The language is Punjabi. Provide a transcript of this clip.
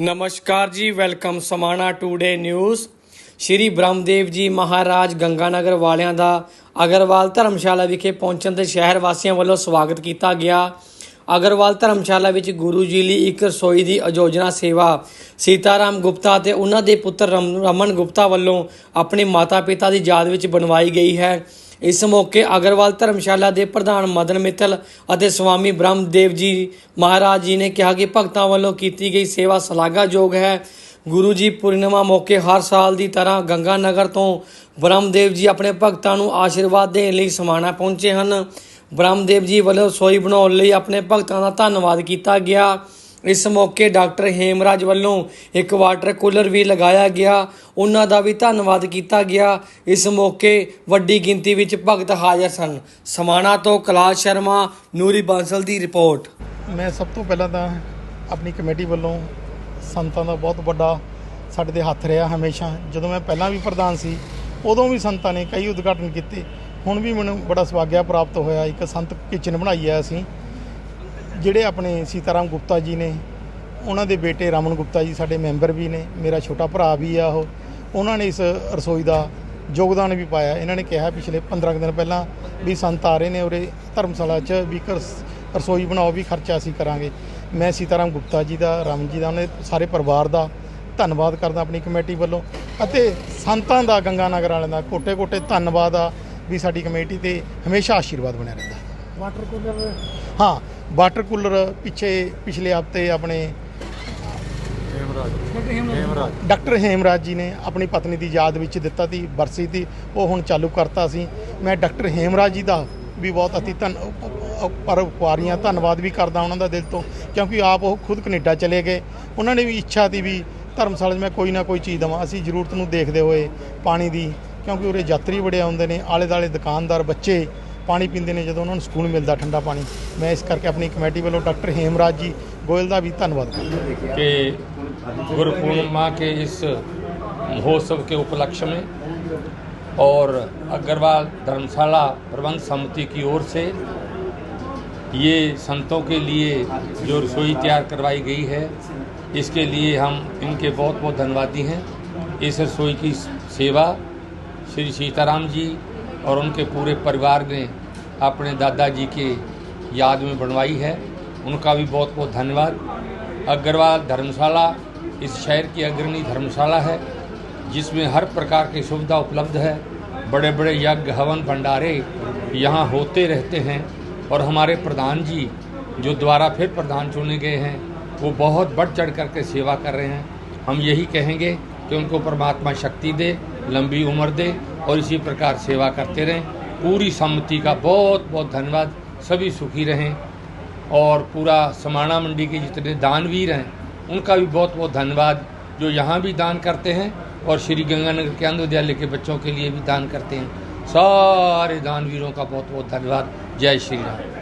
ਨਮਸਕਾਰ ਜੀ, welcome Samana Today News Shri Brahmdev ji Maharaj Ganganagar ਵਾਲਿਆਂ ਦਾ ਅਗਰਵਾਲ ਧਰਮਸ਼ਾਲਾ ਵਿਖੇ ਪਹੁੰਚਣ ਤੇ ਸ਼ਹਿਰ ਵਾਸੀਆਂ ਵੱਲੋਂ ਸਵਾਗਤ ਕੀਤਾ ਗਿਆ। ਅਗਰਵਾਲ ਧਰਮਸ਼ਾਲਾ ਵਿੱਚ ਗੁਰੂ ਜੀ ਲਈ ਇੱਕ ਰਸੋਈ ਦੀ ਆਯੋਜਨਾ ਸੇਵਾ। ਸੀਤਾਰਾਮ ਗੁਪਤਾ ਅਤੇ ਉਹਨਾਂ ਦੇ ਪੁੱਤਰ ਰਮ- ਰਮਨ ਗੁਪਤਾ ਵੱਲੋਂ ਆਪਣੇ ਮਾਤਾ-ਪਿਤਾ ਦੀ ਯਾਦ ਵਿੱਚ ਬਣਵਾਈ ਗਈ ਹੈ। ਇਸ ਮੌਕੇ ਅਗਰਵਾਲ ਧਰਮਸ਼ਾਲਾ ਦੇ ਪ੍ਰਧਾਨ ਮਦਨ ਮਿੱਤਲ ਅਤੇ ਸਵਾਮੀ ਬ੍ਰਹਮਦੇਵ ਜੀ ਮਹਾਰਾਜ ਜੀ ਨੇ ਕਿਹਾ ਕਿ ਭਗਤਾਂ ਵੱਲੋਂ ਕੀਤੀ ਗਈ ਸੇਵਾ ਸ਼ਲਾਘਾਯੋਗ ਹੈ। ਗੁਰੂ ਜੀ ਪੂਰਨਿਮਾ ਮੌਕੇ ਹਰ ਸਾਲ ਦੀ ਤਰ੍ਹਾਂ ਗੰਗਾ ਨਗਰ ਤੋਂ ਬ੍ਰਹਮਦੇਵ ਜੀ ਆਪਣੇ ਭਗਤਾਂ ਨੂੰ ਆਸ਼ੀਰਵਾਦ ਦੇਣ ਲਈ ਸਮਾਣਾ ਪਹੁੰਚੇ ਹਨ। ਬ੍ਰਹਮਦੇਵ ਜੀ ਵੱਲੋਂ ਰਸੋਈ ਬਣਾਉਣ ਲਈ ਆਪਣੇ ਭਗਤਾਂ ਦਾ ਧੰਨਵਾਦ ਕੀਤਾ ਗਿਆ। ਇਸ ਮੌਕੇ ਡਾਕਟਰ ਹੇਮਰਾਜ ਵੱਲੋਂ ਇੱਕ ਵਾਟਰ ਕੂਲਰ ਵੀ ਲਗਾਇਆ ਗਿਆ। ਉਹਨਾਂ ਦਾ ਵੀ ਧੰਨਵਾਦ ਕੀਤਾ ਗਿਆ। ਇਸ ਮੌਕੇ ਵੱਡੀ ਗਿਣਤੀ ਵਿੱਚ ਭਗਤ ਹਾਜ਼ਰ ਸਨ। ਸਮਾਣਾ ਤੋਂ ਕੈਲਾਸ਼ ਸ਼ਰਮਾ, ਨੂਰੀ ਬਾਂਸਲ ਦੀ ਰਿਪੋਰਟ। ਮੈਂ ਸਭ ਤੋਂ ਪਹਿਲਾਂ ਤਾਂ ਆਪਣੀ ਕਮੇਟੀ ਵੱਲੋਂ ਸੰਤਾਂ ਦਾ ਬਹੁਤ ਵੱਡਾ ਸਾਡੇ ਦੇ ਹੱਥ ਰਿਹਾ ਹਮੇਸ਼ਾ। ਜਦੋਂ ਮੈਂ ਪਹਿਲਾਂ ਵੀ ਪ੍ਰਧਾਨ ਸੀ, ਉਦੋਂ ਵੀ ਸੰਤਾਂ ਨੇ ਕਈ ਉਦਘਾਟਨ ਕੀਤੇ। ਹੁਣ ਵੀ ਮੈਨੂੰ ਬੜਾ ਸਵਾਗਿਆ ਪ੍ਰਾਪਤ ਹੋਇਆ। ਇੱਕ ਸੰਤ ਕਿਚਨ ਬਣਾਈ ਹੈ ਅਸੀਂ, ਜਿਹੜੇ ਆਪਣੇ ਸੀਤਾਰਾਮ ਗੁਪਤਾ ਜੀ ਨੇ, ਉਹਨਾਂ ਦੇ ਬੇਟੇ ਰਮਨ ਗੁਪਤਾ ਜੀ ਸਾਡੇ ਮੈਂਬਰ ਵੀ ਨੇ, ਮੇਰਾ ਛੋਟਾ ਭਰਾ ਵੀ ਆ ਉਹ। ਉਹਨਾਂ ਨੇ ਇਸ ਰਸੋਈ ਦਾ ਯੋਗਦਾਨ ਵੀ ਪਾਇਆ। ਇਹਨਾਂ ਨੇ ਕਿਹਾ ਪਿਛਲੇ 15 ਕੁ ਦਿਨ ਪਹਿਲਾਂ ਵੀ ਸੰਤ ਆ ਰਹੇ ਨੇ ਉਰੇ ਧਰਮਸ਼ਾਲਾ 'ਚ ਵੀ ਇੱਕ ਰਸੋਈ ਬਣਾਓ, ਵੀ ਖਰਚਾ ਅਸੀਂ ਕਰਾਂਗੇ। ਮੈਂ ਸੀਤਾਰਾਮ ਗੁਪਤਾ ਜੀ ਦਾ ਰਾਮ ਜੀ ਦਾ, ਉਹਨੇ ਸਾਰੇ ਪਰਿਵਾਰ ਦਾ ਧੰਨਵਾਦ ਕਰਦਾ ਆਪਣੀ ਕਮੇਟੀ ਵੱਲੋਂ। ਅਤੇ ਸੰਤਾਂ ਦਾ, ਗੰਗਾ ਨਗਰ ਵਾਲਿਆਂ ਦਾ ਕੋਟੇ ਕੋਟੇ ਧੰਨਵਾਦ ਆ। ਵੀ ਸਾਡੀ ਕਮੇਟੀ ਤੇ ਹਮੇਸ਼ਾ ਆਸ਼ੀਰਵਾਦ ਬਣਿਆ ਰਹਿੰਦਾ। ਵਾਟਰ ਕੂਲਰ ਹਾਂ ਵਾਟਰ ਕੂਲਰ ਪਿੱਛੇ ਪਿਛਲੇ ਹਫ਼ਤੇ ਆਪਣੇ ਡਾਕਟਰ ਹੇਮਰਾਜ ਜੀ ਨੇ ਆਪਣੀ ਪਤਨੀ ਦੀ ਯਾਦ ਵਿੱਚ ਦਿੱਤਾ ਸੀ ਬਰਸੀ ਦੀ ਉਹ ਹੁਣ ਚਾਲੂ ਕਰਤਾ ਸੀ। ਮੈਂ ਡਾਕਟਰ ਹੇਮਰਾਜ ਜੀ ਦਾ ਵੀ ਬਹੁਤ ਅਤੀ ਧੰਨ ਪਰਉਪਕਾਰੀਆਂ ਧੰਨਵਾਦ ਵੀ ਕਰਦਾ ਉਹਨਾਂ ਦਾ ਦਿਲ ਤੋਂ ਕਿਉਂਕਿ ਆਪ ਉਹ ਖੁਦ ਕੈਨੇਡਾ ਚਲੇ ਗਏ। ਉਹਨਾਂ ਨੇ ਵੀ ਇੱਛਾ ਸੀ ਵੀ ਧਰਮਸ਼ਾਲਾ 'ਚ ਮੈਂ ਕੋਈ ਨਾ ਕੋਈ ਚੀਜ਼ ਦੇਵਾਂ। ਅਸੀਂ ਜ਼ਰੂਰਤ ਨੂੰ ਦੇਖਦੇ ਹੋਏ ਪਾਣੀ ਦੀ ਕਿਉਂਕਿ ਉਰੇ ਯਾਤਰੀ ਬੜੇ ਆਉਂਦੇ ਨੇ ਆਲੇ ਦਾਲੇ ਦੁਕਾਨਦਾਰ ਬੱਚੇ ਪਾਣੀ ਪੀਂਦੇ ਨੇ ਜਦੋਂ ਉਹਨਾਂ ਨੂੰ ਸਕੂਨ ਮਿਲਦਾ ਠੰਡਾ ਪਾਣੀ ਮੈਂ ਇਸ ਕਰਕੇ ਆਪਣੀ ਕਮੇਟੀ ਵੱਲੋਂ ਡਾਕਟਰ ਹੇਮਰਾਜ ਜੀ ਗੋਇਲ ਦਾ ਵੀ ਧੰਨਵਾਦ ਕਰਦਾ कि गुरु पूर्णिमा के इस महोत्सव के उपलक्ष्य में और अग्रवाल धर्मशाला प्रबंध समिति की ओर से ये संतों के लिए जो रसोई तैयार करवाई गई है इसके लिए हम इनके बहुत बहुत धन्यवादी हैं इस रसोई की सेवा श्री सीताराम जी और उनके पूरे परिवार ने अपने दादाजी के याद में बनवाई है। उनका भी बहुत बहुत धन्यवाद। अग्रवाल धर्मशाला इस शहर की अग्रणी धर्मशाला है, जिसमें हर प्रकार की सुविधा उपलब्ध है। बड़े बड़े यज्ञ, हवन, भंडारे यहाँ होते रहते हैं और हमारे प्रधान जी जो द्वारा फिर प्रधान चुने गए हैं, वो बहुत बढ़ चढ़ करके सेवा कर रहे हैं। हम यही कहेंगे कि उनको परमात्मा शक्ति दे लंबी उम्र दे और इसी प्रकार सेवा करते रहें। पूरी सम्मति का बहुत बहुत धन्यवाद। सभी सुखी रहें और पूरा समाणा मंडी के जितने दानवीर हैं, उनका भी बहुत बहुत धन्यवाद, जो यहाँ भी दान करते हैं और श्री गंगानगर के अंध विद्यालय के बच्चों के लिए भी दान करते हैं। सारे दानवीरों का बहुत बहुत धन्यवाद। जय श्री राम।